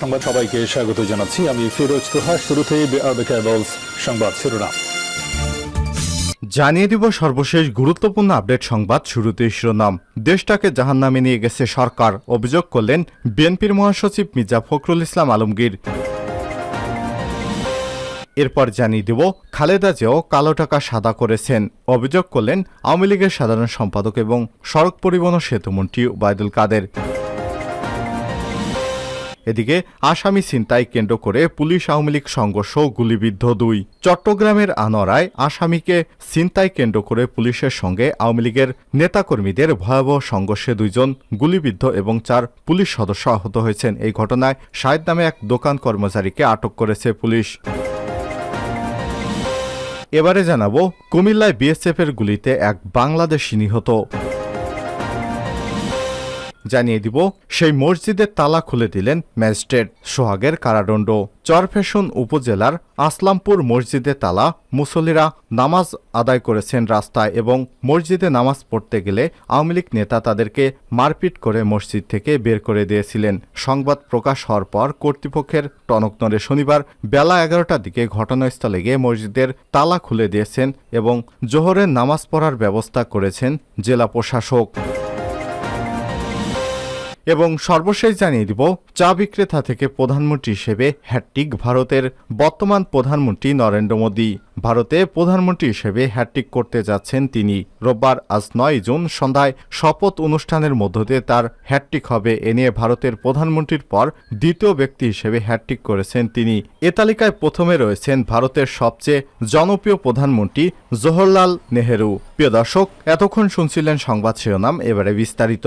সংবাদ সবাইকে স্বাগত জানাচ্ছি। আমি ফিরোজ তোহা শুরুতেই সংবাদ শিরোনাম। জানিয়ে দিব সর্বশেষ গুরুত্বপূর্ণ আপডেট সংবাদ শুরুতেই শিরোনাম। দেশটাকে জাহান্নামে নিয়ে গেছে সরকার, অভিযোগ করলেন বিএনপির মহাসচিব মির্জা ফখরুল ইসলাম আলমগীর। এরপর জানিয়ে দেব, খালেদা জিয়াও কালো টাকা সাদা করেছেন। অভিযোগ করলেন আওয়ামী লীগের সাধারণ সম্পাদক এবং সড়ক পরিবহন সেতুমন্ত্রী ওবায়দুল কাদের। এদিকে আসামি ছিনতাই কেন্দ্র করে পুলিশ আওয়ামী লীগ সংঘর্ষ গুলিবিদ্ধ দুই। চট্টগ্রামের আনোয়ারায় আসামিকে ছিনতাই কেন্দ্র করে পুলিশের সঙ্গে আওয়ামী লীগের নেতাকর্মীদের ভয়াবহ সংঘর্ষে দুইজন গুলিবিদ্ধ এবং চার পুলিশ সদস্য আহত হয়েছেন। এই ঘটনায় শাহেদ নামে এক দোকান কর্মচারীকে আটক করেছে পুলিশ। এবারে জানাব কুমিল্লায় বিএসএফ এর গুলিতে এক বাংলাদেশি নিহত। জানিয়ে দিব, সেই মসজিদের তালা খুলে দিলেন ম্যাজিস্ট্রেট সোহাগের কারাদণ্ড। চরফেশন উপজেলার আসলামপুর মসজিদে তালা, মুসল্লিরা নামাজ আদায় করেছেন রাস্তায় এবং মসজিদে নামাজ পড়তে গেলে আওয়ামী লীগ নেতা তাদেরকে মারপিট করে মসজিদ থেকে বের করে দিয়েছিলেন। সংবাদ প্রকাশ হওয়ার পর কর্তৃপক্ষের টনকনরে শনিবার বেলা এগারোটার দিকে ঘটনাস্থলে গিয়ে মসজিদের তালা খুলে দিয়েছেন এবং জোহরের নামাজ পড়ার ব্যবস্থা করেছেন জেলা প্রশাসক। এবং সর্বশেষ জানিয়ে দিব, চা বিক্রেতা থেকে প্রধানমন্ত্রী হিসেবে হ্যাট্রিক ভারতের বর্তমান প্রধানমন্ত্রী নরেন্দ্র মোদী। ভারতে প্রধানমন্ত্রী হিসেবে হ্যাট্রিক করতে যাচ্ছেন তিনি। রোববার আজ নয় জুন সন্ধ্যায় শপথ অনুষ্ঠানের মধ্য দিয়ে তার হ্যাট্রিক হবে। এ নিয়ে ভারতের প্রধানমন্ত্রীর পর দ্বিতীয় ব্যক্তি হিসেবে হ্যাট্রিক করেছেন তিনি। এ তালিকায় প্রথমে রয়েছেন ভারতের সবচেয়ে জনপ্রিয় প্রধানমন্ত্রী জওহরলাল নেহেরু। প্রিয় দর্শক, এতক্ষণ শুনছিলেন সংবাদ শিরোনাম, এবারে বিস্তারিত।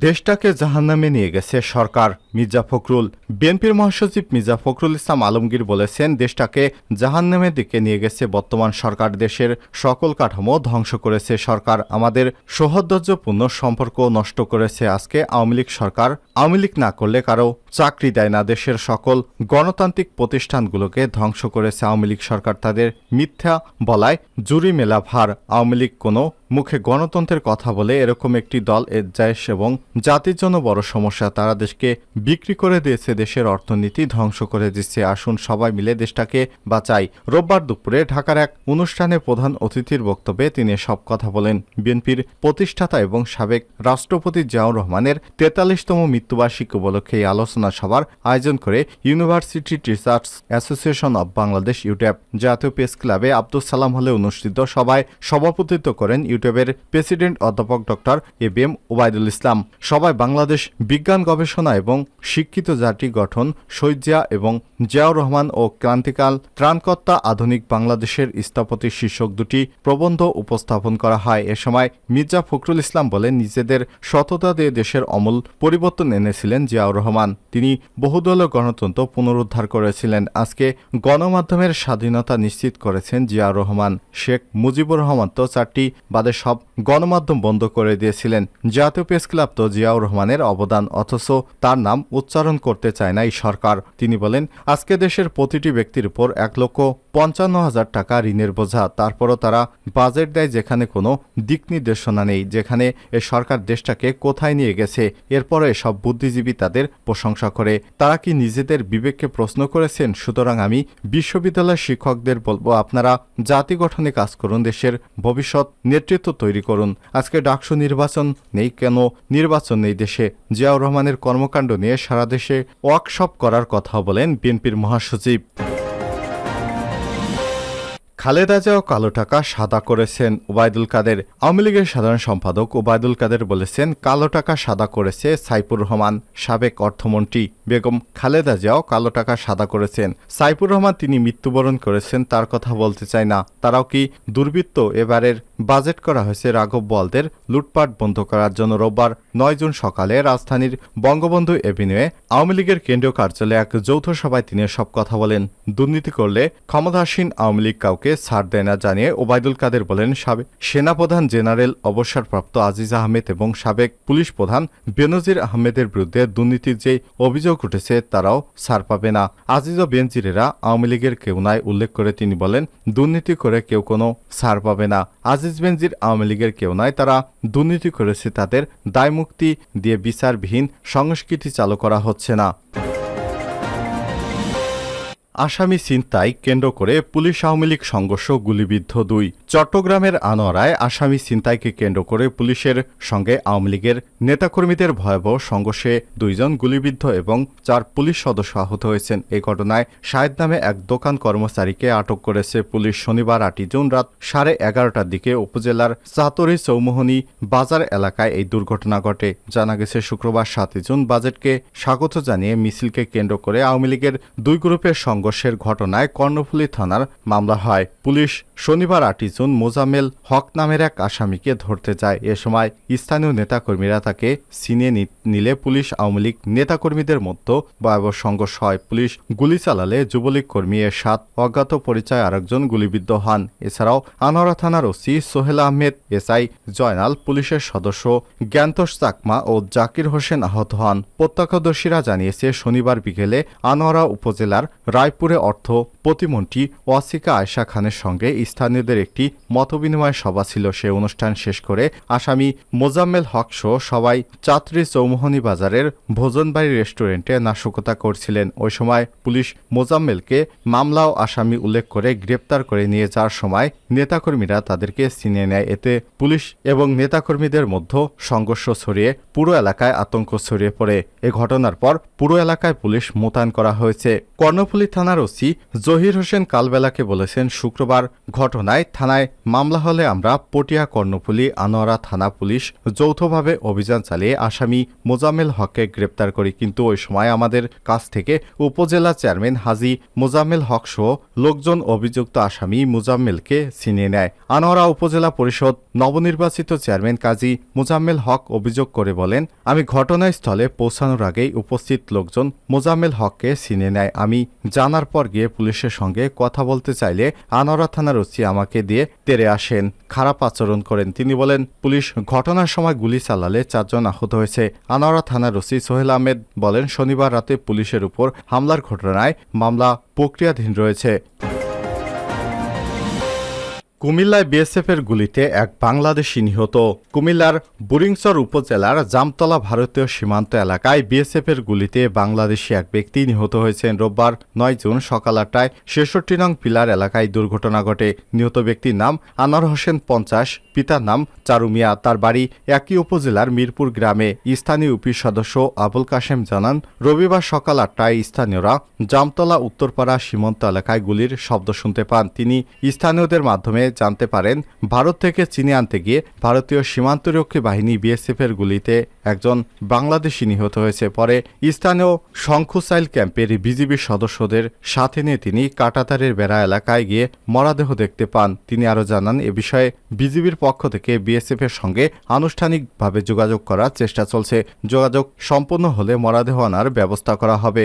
দেশটাকে জাহান্নামে নিয়ে গেছে সরকার। মির্জা ফখরুল। বিএনপির মহাসচিব মির্জা ফখরুল ইসলাম আলমগীর বলেছেন, দেশটাকে জাহান্নামের দিকে নিয়ে গেছে বর্তমান সরকার। দেশের সকল কাঠামো ধ্বংস করেছে সরকার। আমাদের সৌহার্দ্যপূর্ণ সম্পর্ক নষ্ট করেছে আজকে আওয়ামী লীগ সরকার। আওয়ামী লীগ না করলে কারও চাকরি দেয় না। দেশের সকল গণতান্ত্রিক প্রতিষ্ঠানগুলোকে ধ্বংস করেছে আওয়ামী লীগ সরকার। তাদের মিথ্যা বলায় জুরি মেলা ভার। আওয়ামী লীগ কোনো মুখে গণতন্ত্রের কথা বলে এরকম একটি দল দেশ এবং জাতির জন্য বড় সমস্যা। তারা দেশকে বিক্রি করে দিয়েছে, দেশের অর্থনীতি ধ্বংস করে দিচ্ছে। আসুন সবাই মিলে দেশটাকে বাঁচাই। রোববার দুপুরে ঢাকার এক অনুষ্ঠানে প্রধান অতিথির বক্তব্যে তিনি সব কথা বলেন। বিএনপির প্রতিষ্ঠাতা এবং সাবেক রাষ্ট্রপতি জিয়াউর রহমানের তেতাল্লিশতম মৃত্যুবার্ষিকী উপলক্ষে এই আলোচনা সভার আয়োজন করে university research association of Bangladesh YouTube. জাতীয় প্রেস ক্লাবে আব্দুল সালাম হলে অনুষ্ঠিত সভায় সভাপতিত্ব করেন ইউটিউবের প্রেসিডেন্ট অধ্যাপক doctor A B M Obaidul Islam. সবাই বাংলাদেশ বিজ্ঞান গবেষণা এবং শিক্ষিত জাতি গঠন শৈজিয়া এবং জিয়াউর রহমান ও ক্রান্তিকাল ত্রাণকর্তা আধুনিক বাংলাদেশের স্থপতি শীর্ষক দুটি প্রবন্ধ উপস্থাপন করা হয়। এ সময় মির্জা ফখরুল ইসলাম বলেন, নিজেদের সততা দিয়ে দেশের অমূল পরিবর্তন এনেছিলেন জিয়াউর রহমান। তিনি বহুদলীয় গণতন্ত্র পুনরুদ্ধার করেছিলেন। আজকে গণমাধ্যমের স্বাধীনতা নিশ্চিত করেছেন জিয়াউর রহমান। শেখ মুজিবুর রহমান তো চারটি বাদে সব গণমাধ্যম বন্ধ করে দিয়েছিলেন। জাতীয় প্রেস ক্লাব তো জিয়াউর রহমানের অবদান, অথচ তার নাম উচ্চারণ করতে চায় না এই সরকার। তিনি বলেন, আজকে দেশের প্রতিটি ব্যক্তির উপর এক লক্ষ পঞ্চান্ন হাজার টাকা ঋণের বোঝা। তারপরও তারা বাজেট দেয় যেখানে কোনো দিক নির্দেশনা নেই, যেখানে এ সরকার দেশটাকে কোথায় নিয়ে গেছে। এরপরে সব বুদ্ধিজীবী তাদের প্রশংসা করে। তারা কি নিজেদের বিবেককে প্রশ্ন করেছেন? সুতরাং আমি বিশ্ববিদ্যালয়ের শিক্ষকদের বলব, আপনারা জাতি গঠনে কাজ করুন, দেশের ভবিষ্যৎ নেতৃত্ব তৈরি করুন। আজকে ডাকসু নির্বাচন নেই কেন? নির্বাচন নেই দেশে। জিয়াউর রহমানের কর্মকাণ্ড নিয়ে সারা দেশে ওয়ার্কশপ করার কথা বলেন বিএনপির মহাসচিব। খালেদা জিয়াও কালো টাকা সাদা করেছেন ওবায়দুল কাদের। আওয়ামী লীগের সাধারণ সম্পাদক ওবায়দুল কাদের বলেছেন, কালো টাকা সাদা করেছে সাইফুর রহমান, সাবেক অর্থমন্ত্রী বেগম খালেদা জিয়াও কালো টাকা সাদা করেছেন। সাইফুর রহমান তিনি মৃত্যুবরণ করেছেন, তার কথা বলতে চায় না। তারাও কি দুর্বৃত্ত এবারের বাজেট করা হয়েছে রাঘব বোয়ালদের লুটপাট বন্ধ করার জন্য রোববার নয় জুন সকালে রাজধানীর বঙ্গবন্ধু এভিনিউয়ে আওয়ামী লীগের কেন্দ্রীয় কার্যালয়ে এক যৌথ সভায় তিনি সব কথা বলেন। দুর্নীতি করলে ক্ষমতাসীন আওয়ামী লীগ কাউকে ছাড় দেয় না জানিয়ে ওবায়দুল কাদের বলেন সাবেক সেনাপ্রধান জেনারেল অবসরপ্রাপ্ত আজিজ আহমেদ এবং সাবেক পুলিশ প্রধান বেনজির আহমেদের বিরুদ্ধে দুর্নীতির যে অভিযোগ উঠেছে তারাও ছাড় পাবে না। আজিজ ও বেনজিরেরা আওয়ামী লীগের কেউ নয় উল্লেখ করে তিনি বলেন, দুর্নীতি করে কেউ কোনো ছাড় পাবে না। আজিজ বেনজির আওয়ামী লীগের কেউ নয়, তারা দুর্নীতি করেছে, তাদের দায়মুক্তি দিয়ে বিচারবিহীন সংস্কৃতি চালু করা হচ্ছে না। আসামি ছিনতাই কেন্দ্র করে পুলিশ আওয়ামী লীগ সংঘর্ষ গুলিবিদ্ধ দুই। চট্টগ্রামের আনোয়ারায় আসামি ছিনতাইকে কেন্দ্র করে পুলিশের সঙ্গে আওয়ামী লীগের নেতাকর্মীদের ভয়াবহ সংঘর্ষে দুইজন গুলিবিদ্ধ এবং চার পুলিশ সদস্য আহত হয়েছেন। এই ঘটনায় শাহেদ নামে এক দোকান কর্মচারীকে আটক করেছে পুলিশ। শনিবার আটই জুন রাত সাড়ে এগারোটার দিকে উপজেলার চাতরি চৌমোহনী বাজার এলাকায় এই দুর্ঘটনা ঘটে। জানা গেছে, শুক্রবার সাতই জুন বাজেটকে স্বাগত জানিয়ে মিছিলকে কেন্দ্র করে আওয়ামী লীগের দুই গ্রুপের সংঘর্ষের ঘটনায় কর্ণফুলী থানার মামলা হয়। পুলিশ শনিবার আটই জুন মোজামেল হক নামের এক আসামিকে ধরতে যায়। এ সময় স্থানীয় নেতাকর্মীরা তাকে ছিনিয়ে নিলে পুলিশ আওয়ামী লীগ নেতাকর্মীদের মধ্যে ভয়াবহ সংঘর্ষ হয়। পুলিশ গুলি চালালে যুবলীগ কর্মী এর সাত, অজ্ঞাত পরিচয় আরেকজন গুলিবিদ্ধ হন। এছাড়াও আনোয়ারা থানার ওসি সোহেল আহমেদ, এসআই জয়নাল পুলিশের সদস্য জ্ঞানতোষ চাকমা ও জাকির হোসেন আহত হন। প্রত্যক্ষদর্শীরা জানিয়েছে, শনিবার বিকেলে আনোয়ারা উপজেলার রায়পুরে অর্থ প্রতিমন্ত্রী ওয়াসিকা আয়শা খানের সঙ্গে স্থানীয়দের একটি মতবিনিময় সভা ছিল। সে অনুষ্ঠান শেষ করে আসামি মোজাম্মেল হক সহ সবাই চাত্রী চৌমোহনী বাজারের ভোজনবাড়ি রেস্টুরেন্টে নাশকতা করছিলেন। ওই সময় পুলিশ মোজাম্মেলকে মামলা ও আসামি উল্লেখ করে গ্রেপ্তার করে নিয়ে যাওয়ার সময় নেতাকর্মীরা তাদেরকে চিনে নেয়। এতে পুলিশ এবং নেতাকর্মীদের মধ্যে সংঘর্ষ ছড়িয়ে পুরো এলাকায় আতঙ্ক ছড়িয়ে পড়ে। এ ঘটনার পর পুরো এলাকায় পুলিশ মোতায়েন করা হয়েছে। কর্ণফুলী থানার ওসি জহির হোসেন কালবেলাকে বলেছেন, শুক্রবার ঘটনায় থানায় মামলা হলে আমরা পটিয়া কর্ণফুলী, আনোয়ারা থানা পুলিশ যৌথভাবে অভিযান চালিয়ে আসামি মোজাম্মেল হককে গ্রেপ্তার করি। কিন্তু ওই সময় আমাদের কাছ থেকে উপজেলা চেয়ারম্যান হাজি মোজাম্মেল হক সহ লোকজন অভিযুক্ত আসামি মোজাম্মেলকে ছিনিয়ে নেয়। আনোয়ারা উপজেলা পরিষদ নবনির্বাচিত চেয়ারম্যান কাজী মোজাম্মেল হক অভিযোগ করে বলেন, আমি ঘটনাস্থলে পৌঁছানোর আগেই উপস্থিত লোকজন মোজাম্মেল হককে ছিনিয়ে নেয়। আমি জানার পর গিয়ে পুলিশের সঙ্গে কথা বলতে চাইলে আনোয়ারা থানার ওসি আমাকে দিয়ে তেরে আসেন। খারাপ আচরণ করেন। তিনি বলেন, পুলিশ ঘটনার সময় গুলি চালালে চারজন আহত হয়েছে। আনোয়ারা থানার ওসি সোহেল আহমেদ বলেন, শনিবার রাতে পুলিশের উপর হামলার ঘটনায় মামলা প্রক্রিয়াধীন রয়েছে। কুমিল্লায় বিএসএফের গুলিতে এক বাংলাদেশি নিহত। কুমিল্লার বুরিংচর উপজেলার জামতলা ভারতীয় সীমান্ত এলাকায় বিএসএফের গুলিতে বাংলাদেশি এক ব্যক্তি নিহত হয়েছেন রোববার নয় জুন সকাল আটটায় ছেষট্টি নং পিলার এলাকায় দুর্ঘটনা ঘটে। নিহত ব্যক্তির নাম আনোয়ার হোসেন পঞ্চাশ, পিতার নাম চারুমিয়া তার বাড়ি একই উপজেলার মিরপুর গ্রামে। স্থানীয় ইউপি সদস্য আবুল কাশেম জানান, রবিবার সকাল আটটায় স্থানীয়রা জামতলা উত্তরপাড়া সীমান্ত এলাকায় গুলির শব্দ শুনতে পান। তিনি স্থানীয়দের মাধ্যমে জানতে পারেন, ভারত থেকে চিনে আনতে গিয়ে ভারতীয় সীমান্তরক্ষী বাহিনী বিএসএফ এর গুলিতে একজন বাংলাদেশি নিহত হয়েছে। পরে স্থানীয় শঙ্খুসাইল ক্যাম্পের বিজিবি সদস্যদের সাথে নিয়ে তিনি কাটাতারের বেড়া এলাকায় গিয়ে মরাদেহ দেখতে পান। তিনি আরও জানান, এ বিষয়ে বিজিবির পক্ষ থেকে বিএসএফ এর সঙ্গে আনুষ্ঠানিকভাবে যোগাযোগ করার চেষ্টা চলছে। যোগাযোগ সম্পন্ন হলে মরাদেহ আনার ব্যবস্থা করা হবে।